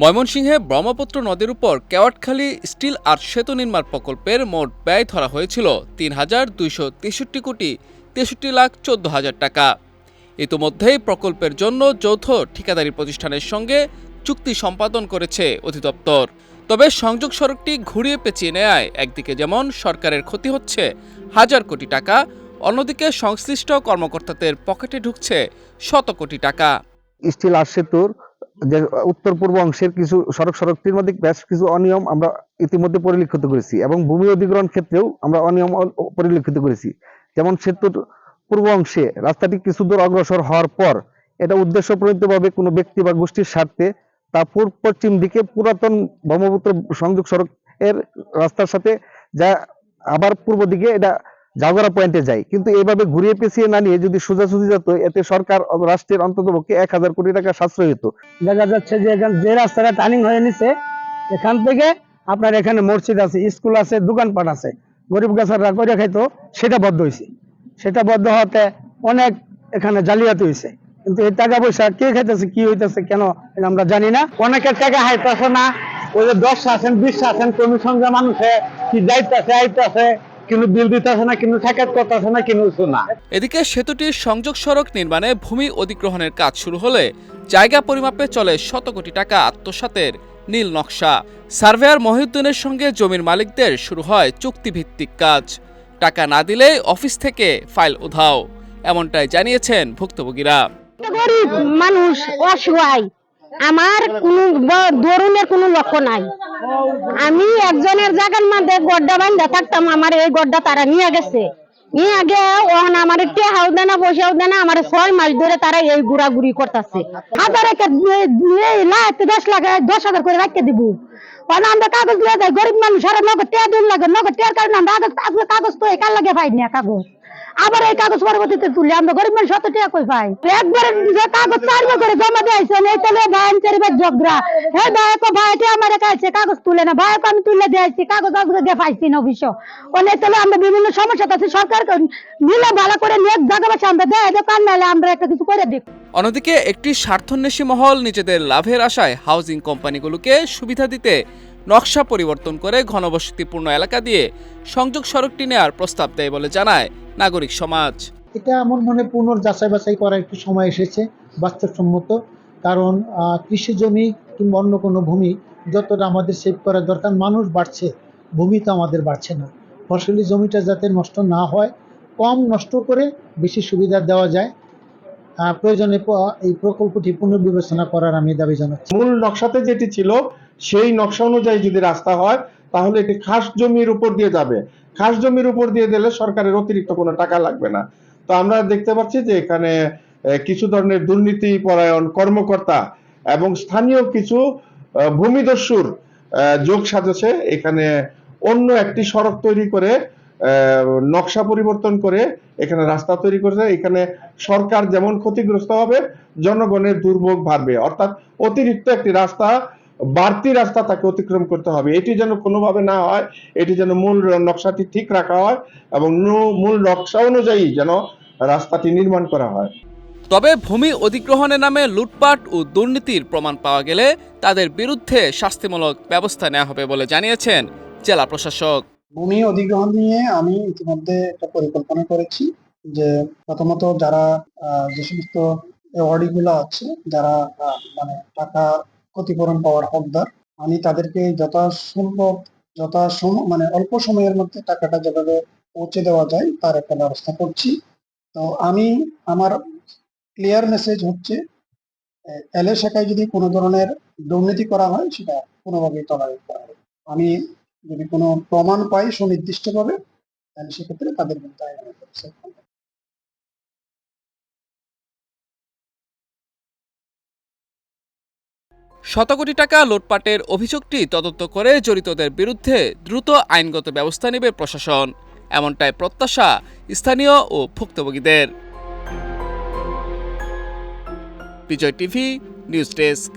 ময়মনসিংহে ব্রহ্মপুত্র নদীর উপর কেওয়াটখালী স্টিল আর সেতু নির্মাণ প্রকল্পের মোট ব্যয় ধরা হয়েছিল তিন হাজার দুইশো তেষট্টি কোটি তেষট্টি লাখ চোদ্দ হাজার টাকা। ইতোমধ্যেই প্রকল্পের জন্য যৌথ ঠিকাদারি প্রতিষ্ঠানের সঙ্গে চুক্তি সম্পাদন করেছে অধিদপ্তর। তবে সংযোগ সড়কটি ঘুরিয়ে পেঁচিয়ে নেয় একদিকে যেমন সরকারের ক্ষতি হচ্ছে হাজার কোটি টাকা, অন্যদিকে সংশ্লিষ্ট কর্মকর্তাদের পকেটে ঢুকছে শত কোটি টাকা। স্টিল আর সেতুর যে উত্তর পূর্ব অংশের কিছু সড়ক সড়কটির মধ্যে বেশ কিছু অনিয়ম আমরা ইতিমধ্যে পরিলক্ষিত করেছি এবং ভূমি অধিগ্রহণ ক্ষেত্রেও আমরা অনিয়ম পরিলক্ষিত করেছি। যেমন সেতুর পূর্ব অংশে রাস্তাটি কিছু দূর অগ্রসর হওয়ার পর এটা উদ্দেশ্য প্রণীতভাবে কোনো ব্যক্তি বা গোষ্ঠীর স্বার্থে তা পূর্ব পশ্চিম দিকে পুরাতন ব্রহ্মপুত্র সংযোগ সড়ক এর রাস্তার সাথে যা আবার পূর্ব দিকে এটা জাগরা পয়েন্টে যায়। কিন্তু এইভাবে ঘুরিয়ে পেঁচিয়ে না নিয়ে যদি সোজাসুজি যেত, এতে সরকার রাষ্ট্রের অন্ততপক্ষে এক হাজার কোটি টাকা সাশ্রয় হতো দেখা যাচ্ছে যে এখান যে রাস্তাটা টার্নিং হয়ে নিছে, এখান থেকে আপনার এখানে মসজিদ আছে, স্কুল আছে, দোকানপাট আছে। গরিব গাছাররা করে খাইতো, সেটা বদ্ধ হয়েছে সেটা বদ্ধ হওয়াতে অনেক এখানে জালিয়াতি হয়েছে কিন্তু এই টাকা পয়সা কে খাইতেছে, কি হইতেছে, কেন আমরা জানি না। অনেকের টাকা হাইতেছে না, ওই যে দশ আছেন বিশ আছেন কর্মী সঙ্গে মানুষে কি যাইতেছে, আইতেছে। কিন্তু বিল দিতেছে না কিন্তু ঠেকাত করতেছে না কিন্তু না। এদিকে সেতুটির সংযোগ সড়ক নির্মাণে ভূমি অধিগ্রহণের কাজ শুরু হলে জায়গা পরিমাপে চলে শত কোটি টাকা আত্মসাতের নীল নকশা। সার্ভেয়ার মহিউদ্দিনের সঙ্গে জমির মালিকদের শুরু হয় চুক্তিভিত্তিক কাজ। টাকা না দিলে অফিস থেকে ফাইল উধাও এমনটাই জানিয়েছেন ভুক্তভোগীরা। গরিব মানুষ অসহায়। আমার কোনো দরুনের কোনো লক্ষ্য নাই। আমি একজনের জায়গার মধ্যে গড্ডা বান্ধা থাকতাম, আমার এই গড্ডা তারা নিয়ে গেছে। নিয়ে আগে ওখান আমার টেহাও দেনা পয়সাও দেনা, আমার ছয় মাস ধরে তারা এই ঘুরাঘুরি করতেছে। হাজার লাখ, দশ লাখ, দশ হাজার করে রাখতে দিব। কারণ আমরা কাগজ লিয়ে যাই, গরিব মানুষ, আর নগদ টেয়া দিন লাগে, নগদ টেয়ার কারণে আমরা কাগজ তো একার লাগে পাই না কাগজ। আবার এই কাগজ পরবর্তীতে তুলে। আমরা গরিব মানুষ শত টাকা কই পাই? একবার যে কাগজ চারবার করে জমা দিয়েছেন এই তাহলে ভাই চারিবার ঝগড়া। হে ভাই কো ভাই এটা আমার কাছে কাগজ তুলে না। ভাই আমি তুলে দিয়েছি কাগজ আজকে দিয়ে পাইছি না অবশ্য অনেক তাহলে আমরা বিভিন্ন সমস্যা আছে সরকার নিলে ভালো করে নিয়ে জায়গা বাসা আমরা দেয় দোকান নাহলে আমরা একটা কিছু করে দিই। অন্যদিকে একটি স্বার্থন্বেষী মহল নিজেদের লাভের আশায় হাউজিং কোম্পানিগুলোকে সুবিধা দিতে নকশা পরিবর্তন করে ঘনবসতিপূর্ণ এলাকা দিয়ে সংযোগ সড়কটি নেওয়ার প্রস্তাব দেয় বলে জানায় নাগরিক সমাজ। এটা আমার মনে পুনর যাচাই বাছাই করার একটু সময় এসেছে বাস্তবসম্মত। কারণ আহ, কৃষি জমি কিংবা অন্য কোনো ভূমি যতটা আমাদের সেভ করা দরকার মানুষ বাড়ছে ভূমি তো আমাদের বাড়ছে না। ফসলি জমিটা যাতে নষ্ট না হয় কম নষ্ট করে বেশি সুবিধা দেওয়া যায়। প্রয়োজনে এই প্রকল্পটি পুনর্বিবেচনা করার আমি দাবি জানাচ্ছি। মূল নকশাতে যেটি ছিল সেই নকশা অনুযায়ী যদি রাস্তা হয়, তাহলে এটি খাস জমির উপর দিয়ে যাবে। খাস জমির উপর দিয়ে দিলে সরকারের অতিরিক্ত কোনো টাকা লাগবে না। তো আমরা দেখতে পাচ্ছি যে এখানে কিছু ধরনের দুর্নীতি পরায়ণ কর্মকর্তা এবং স্থানীয় কিছু ভূমিদস্যুর যোগ সাজেছে। এখানে অন্য একটি সড়ক তৈরি করে নকশা পরিবর্তন করে এখানে রাস্তা তৈরি করেছে। এখানে সরকার যেমন ক্ষতিগ্রস্ত হবে, জনগণের দুর্ভোগ বাড়বে। অর্থাৎ অতিরিক্ত একটি রাস্তা বাড়তি রাস্তা তাকে অতিক্রম করতে হবে। এটি যেন কোনোভাবে না হয় এটি যেন মূল নকশাটি ঠিক রাখা হয় এবং মূল নকশা অনুযায়ী যেন রাস্তাটি নির্মাণ করা হয়। তবে ভূমি অধিগ্রহণের নামে লুটপাট ও দুর্নীতির প্রমাণ পাওয়া গেলে তাদের বিরুদ্ধে শাস্তিমূলক ব্যবস্থা নেওয়া হবে বলে জানিয়েছেন জেলা প্রশাসক। ভূমি অধিগ্রহণ নিয়ে আমি ইতিমধ্যে একটা পরিকল্পনা করেছি যে প্রথমত যারা আহ, যে সমস্ত অ্যাওয়ার্ডি গুলো আছে যারা মানে টাকা ক্ষতিপূরণ পাওয়ার হকদার। আমি তাদেরকে যথাসম্ভব যথা মানে অল্প সময়ের মধ্যে টাকাটা যেভাবে পৌঁছে দেওয়া যায়, তার একটা ব্যবস্থা করছি। তো আমি, আমার ক্লিয়ার মেসেজ হচ্ছে এলএ শাখায় যদি কোনো ধরনের দুর্নীতি করা হয়, সেটা কোনোভাবেই টলারেট করা হবে। আমি যদি কোনো প্রমাণ পাই সুনির্দিষ্টভাবে, তাহলে সেক্ষেত্রে তাদের বিরুদ্ধে আইনানুগ শত কোটি টাকা লুটপাটের অভিযোগটি তদন্ত করে জড়িতদের বিরুদ্ধে দ্রুত আইনগত ব্যবস্থা নেবে প্রশাসন। এমনটাই প্রত্যাশা স্থানীয় ও ভুক্তভোগীদের। Bijoy TV, news desk.